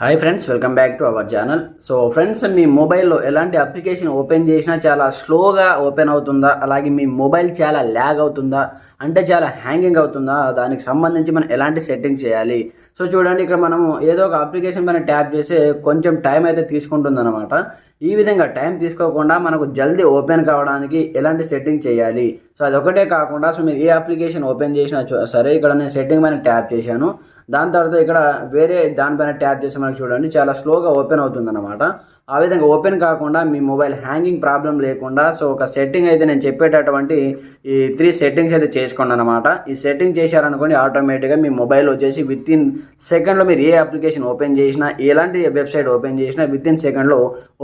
Hi friends welcome back to our channel so friends మీ మొబైల్లో ఎలాంటి application open చేసినా చాలా స్లోగా ఓపెన్ అవుతుందా? అలాగే మీ మొబైల్ చాలా ల్యాగ్ అవుతుందా? అంటే చాలా హ్యాంగింగ్ అవుతుందా? దానికి సంబంధించి మనం ఎలాంటి సెట్టింగ్ చేయాలి? సో చూడండి ఇక్కడ మనము ఏదో ఒక అప్లికేషన్ పైన ట్యాప్ చేసి కొంచెం టైం అయితే తీసుకుంటుంది ఈ విధంగా టైం తీసుకోకుండా మనకు జల్దీ ఓపెన్ కావడానికి ఎలాంటి సెట్టింగ్ చేయాలి? సో అదొకటే కాకుండా సో మీరు ఏ అప్లికేషన్ ఓపెన్ చేసినా చూ- సరే ఇక్కడ నేను సెట్టింగ్ పైన ట్యాప్ చేశాను. దాని తర్వాత ఇక్కడ వేరే దానిపైన ట్యాప్ చేసి మనకు చూడండి చాలా స్లోగా ఓపెన్ అవుతుంది అనమాట ఆ విధంగా ఓపెన్ కాకుండా మీ మొబైల్ హ్యాంగింగ్ ప్రాబ్లం లేకుండా సో ఒక సెట్టింగ్ అయితే నేను చెప్పేటటువంటి ఈ త్రీ సెట్టింగ్స్ అయితే చేసుకోండి అనమాట ఈ సెట్టింగ్ చేశారనుకోండి ఆటోమేటిక్గా మీ మొబైల్ వచ్చేసి విత్ ఇన్ సెకండ్లో మీరు ఏ అప్లికేషన్ ఓపెన్ చేసినా ఎలాంటి వెబ్సైట్ ఓపెన్ చేసినా విత్ ఇన్ సెకండ్లో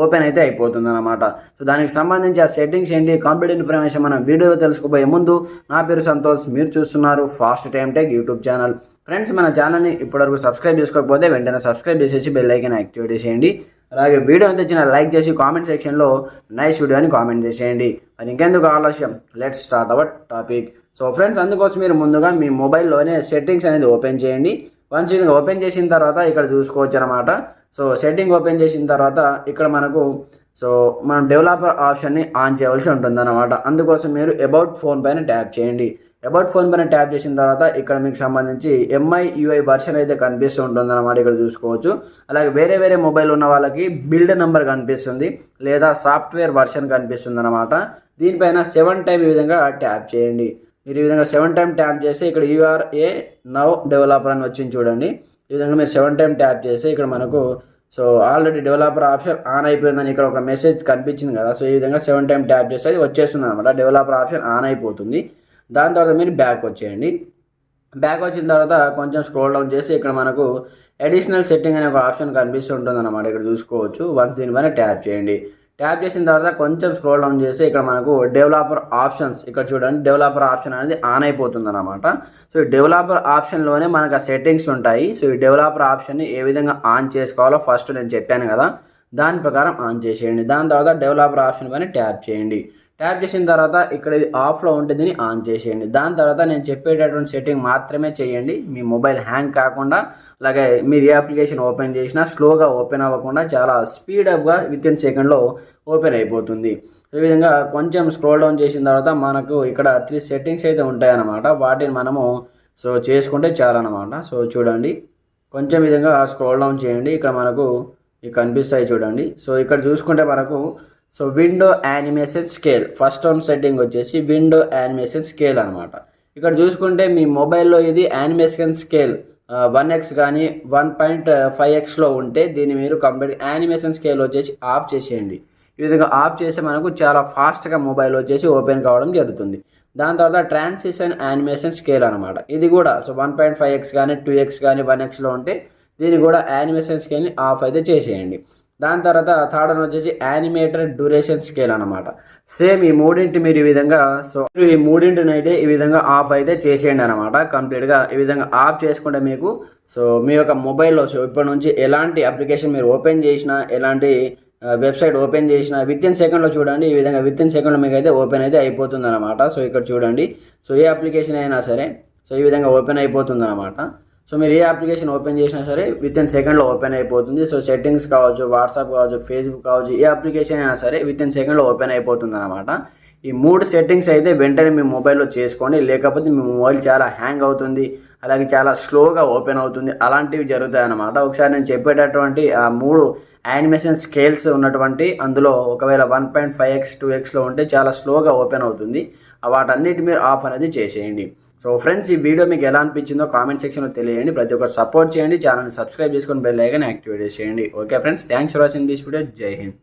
ఓపెన్ అయితే అయిపోతుంది అనమాట సో దానికి సంబంధించి ఆ సెట్టింగ్స్ ఏంటి కంప్లీట్ ఇన్ఫర్మేషన్ మనం వీడియోలో తెలుసుకోబోయే ముందు నా పేరు సంతోష్ మీరు చూస్తున్నారు fast time tech YouTube channel. Friends మన ఛానల్ని ఇప్పటివరకు సబ్స్క్రైబ్ చేసుకోకపోతే వెంటనే సబ్స్క్రైబ్ చేసేసి బెల్ ఐకన్ యాక్టివేట్ చేసేయండి. అలాగే వీడియో తెచ్చిన లైక్ చేసి కామెంట్ సెక్షన్లో నైస్ వీడియో అని కామెంట్ చేసేయండి. మరి ఇంకెందుకు ఆలస్యం? Let's start our topic so friends అందుకోసం మీరు ముందుగా మీ మొబైల్లోనే సెట్టింగ్స్ అనేది ఓపెన్ చేయండి. వన్స్ ఇది ఓపెన్ చేసిన తర్వాత ఇక్కడ చూసుకోవచ్చు అనమాట సో సెట్టింగ్ ఓపెన్ చేసిన తర్వాత ఇక్కడ మనకు సో మనం డెవలపర్ ఆప్షన్ని ఆన్ చేయవలసి ఉంటుంది అనమాట అందుకోసం మీరు అబౌట్ ఫోన్ పైన ట్యాప్ చేయండి. అబౌట్ ఫోన్ పైన ట్యాప్ చేసిన తర్వాత ఇక్కడ మీకు సంబంధించి ఎంఐ యూఐ వర్షన్ అయితే కనిపిస్తూ ఉంటుంది అనమాట ఇక్కడ చూసుకోవచ్చు. అలాగే వేరే వేరే మొబైల్ ఉన్న వాళ్ళకి బిల్డ్ నెంబర్ కనిపిస్తుంది. లేదా సాఫ్ట్వేర్ వర్షన్ కనిపిస్తుంది అనమాట దీనిపైన సెవెన్ టైం ఈ విధంగా ట్యాప్ చేయండి. మీరు ఈ విధంగా సెవెన్ టైం ట్యాప్ చేసి ఇక్కడ యూఆర్ఏ నవ్ డెవలపర్ అని వచ్చింది చూడండి. ఈ విధంగా మీరు సెవెన్ టైం ట్యాప్ చేసి ఇక్కడ మనకు so already developer option on అయిపోయిందని ఇక్కడ ఒక మెసేజ్ కనిపించింది కదా. సో ఈ విధంగా సెవెన్ టైం ట్యాప్ చేస్తే అది వచ్చేస్తుంది అనమాట డెవలపర్ ఆప్షన్ ఆన్ అయిపోతుంది. దాని తర్వాత మీరు బ్యాక్ వచ్చేయండి. బ్యాక్ వచ్చిన తర్వాత కొంచెం స్క్రోల్ డౌన్ చేసి ఇక్కడ మనకు అడిషనల్ సెట్టింగ్ అనే ఒక ఆప్షన్ కనిపిస్తుంటుంది అనమాట ఇక్కడ చూసుకోవచ్చు. వన్స్ దీనిపైన ట్యాప్ చేయండి. ట్యాప్ చేసిన తర్వాత కొంచెం స్క్రోల్ డౌన్ చేసి ఇక్కడ మనకు డెవలపర్ ఆప్షన్స్ ఇక్కడ చూడండి డెవలపర్ ఆప్షన్ అనేది ఆన్ అయిపోతుంది అనమాట సో ఈ డెవలపర్ ఆప్షన్లోనే మనకు ఆ సెట్టింగ్స్ ఉంటాయి. సో ఈ డెవలపర్ ఆప్షన్ని ఏ విధంగా ఆన్ చేసుకోవాలో ఫస్ట్ నేను చెప్పాను కదా. దాని ప్రకారం ఆన్ చేసేయండి. దాని తర్వాత డెవలపర్ ఆప్షన్ పైన ట్యాప్ చేయండి. ట్యాప్ చేసిన తర్వాత ఇక్కడ ఇది ఆఫ్లో ఉంటే దీన్ని ఆన్ చేసేయండి. దాని తర్వాత నేను చెప్పేటటువంటి సెట్టింగ్ మాత్రమే చేయండి. మీ మొబైల్ హ్యాంగ్ కాకుండా అలాగే మీరు ఏ అప్లికేషన్ ఓపెన్ చేసినా స్లోగా ఓపెన్ అవ్వకుండా చాలా స్పీడప్గా విత్ ఇన్ సెకండ్లో ఓపెన్ అయిపోతుంది. ఈ విధంగా కొంచెం స్క్రోల్ డౌన్ చేసిన తర్వాత మనకు ఇక్కడ త్రీ సెట్టింగ్స్ అయితే ఉంటాయన్నమాట. వాటిని మనము సో చేసుకుంటే చాలన్నమాట. సో చూడండి. కొంచెం విధంగా స్క్రోల్ డౌన్ చేయండి. ఇక్కడ మనకు కనిపిస్తాయి చూడండి. సో ఇక్కడ చూసుకుంటే మనకు so window animation scale first one setting వచ్చేసి విండో యానిమేషన్ స్కేల్ అనమాట ఇక్కడ చూసుకుంటే మీ మొబైల్లో ఇది యానిమేషన్ స్కేల్ వన్ ఎక్స్ కానీ వన్ పాయింట్ ఫైవ్ ఎక్స్లో ఉంటే దీన్ని మీరు కంప్లీట్ యానిమేషన్ స్కేల్ వచ్చేసి ఆఫ్ చేసేయండి. ఈ విధంగా ఆఫ్ చేస్తే మనకు చాలా ఫాస్ట్గా మొబైల్ వచ్చేసి ఓపెన్ కావడం జరుగుతుంది. దాని తర్వాత ట్రాన్సిషన్ యానిమేషన్ స్కేల్ అనమాట ఇది కూడా so one point five X కానీ టూ ఎక్స్ కానీ వన్ ఎక్స్లో ఉంటే దీన్ని కూడా యానిమేషన్ స్కేల్ని ఆఫ్ అయితే చేసేయండి. దాని తర్వాత థర్డ్ వన్ వచ్చేసి యానిమేటెడ్ డ్యూరేషన్ స్కేల్ అనమాట సేమ్ ఈ మూడింటి మీరు ఈ విధంగా సో మీరు ఈ మూడింటిని అయితే ఈ విధంగా ఆఫ్ అయితే చేసేయండి అనమాట కంప్లీట్గా ఈ విధంగా ఆఫ్ చేసుకుంటే మీకు సో మీ యొక్క మొబైల్లో సో ఇప్పటి నుంచి ఎలాంటి అప్లికేషన్ మీరు ఓపెన్ చేసినా ఎలాంటి వెబ్సైట్ ఓపెన్ చేసిన విత్ ఇన్ సెకండ్లో చూడండి ఈ విధంగా విత్ ఇన్ సెకండ్లో మీకు అయితే ఓపెన్ అయితే అయిపోతుంది అనమాట సో ఇక్కడ చూడండి సో ఏ అప్లికేషన్ అయినా సరే సో ఈ విధంగా ఓపెన్ అయిపోతుంది అనమాట సో మీరు ఏ అప్లికేషన్ ఓపెన్ చేసినా సరే విత్ ఇన్ సెకండ్లో ఓపెన్ అయిపోతుంది. సో సెట్టింగ్స్ కావచ్చు వాట్సాప్ కావచ్చు ఫేస్బుక్ కావచ్చు ఏ అప్లికేషన్ అయినా సరే విత్ ఇన్ సెకండ్లో ఓపెన్ అయిపోతుంది అనమాట ఈ మూడు సెట్టింగ్స్ అయితే వెంటనే మీ మొబైల్లో చేసుకోండి. లేకపోతే మీ మొబైల్ చాలా హ్యాంగ్ అవుతుంది. అలాగే చాలా స్లోగా ఓపెన్ అవుతుంది. అలాంటివి జరుగుతాయి అన్నమాట ఒకసారి నేను చెప్పేటటువంటి ఆ మూడు యానిమేషన్ స్కేల్స్ ఉన్నటువంటి అందులో ఒకవేళ one point five X two X ఉంటే చాలా స్లోగా ఓపెన్ అవుతుంది. వాటన్నిటి మీరు ఆఫ్ అనేది చేసేయండి. సో ఫ్రెండ్స్ ఈ వీడియో మీకు ఎలా అనిపించిందో కామెంట్ సెక్షన్లో తెలియండి ప్రతి ఒక్కరు సపోర్ట్ చేయండి. ఛానల్ని సబ్స్క్రైబ్ చేసుకొని బెల్ ఐకాన్ యాక్టివేట్ చేయండి. Okay friends thanks for watching this video Jai Hind